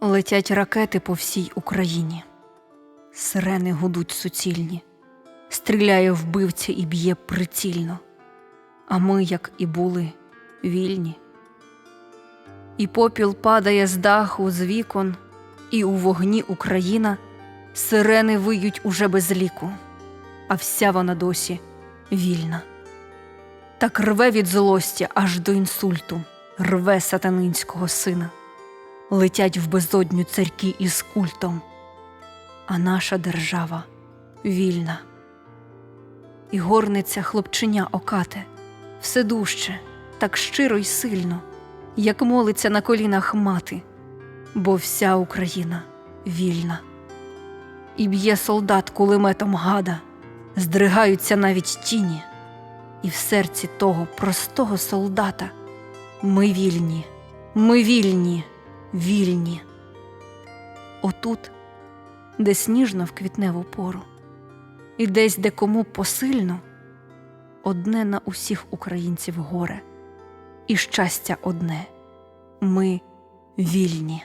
Летять ракети по всій Україні, сирени гудуть суцільні, стріляє вбивця і б'є прицільно, а ми, як і були, вільні. І попіл падає з даху, з вікон, і у вогні Україна, сирени виють уже без ліку, а вся вона досі вільна. Так рве від злості аж до інсульту, рве сатанинського сина летять в безодню церкві із культом, а наша держава вільна. І горниця хлопчиня окате, все дужче, так щиро й сильно, як молиться на колінах мати, бо вся Україна вільна. І б'є солдат кулеметом гада, здригаються навіть тіні, і в серці того простого солдата ми вільні, ми вільні вільні. Отут, де сніжно в квітневу пору, і десь де кому посильно, одне на усіх українців горе, і щастя одне ми вільні.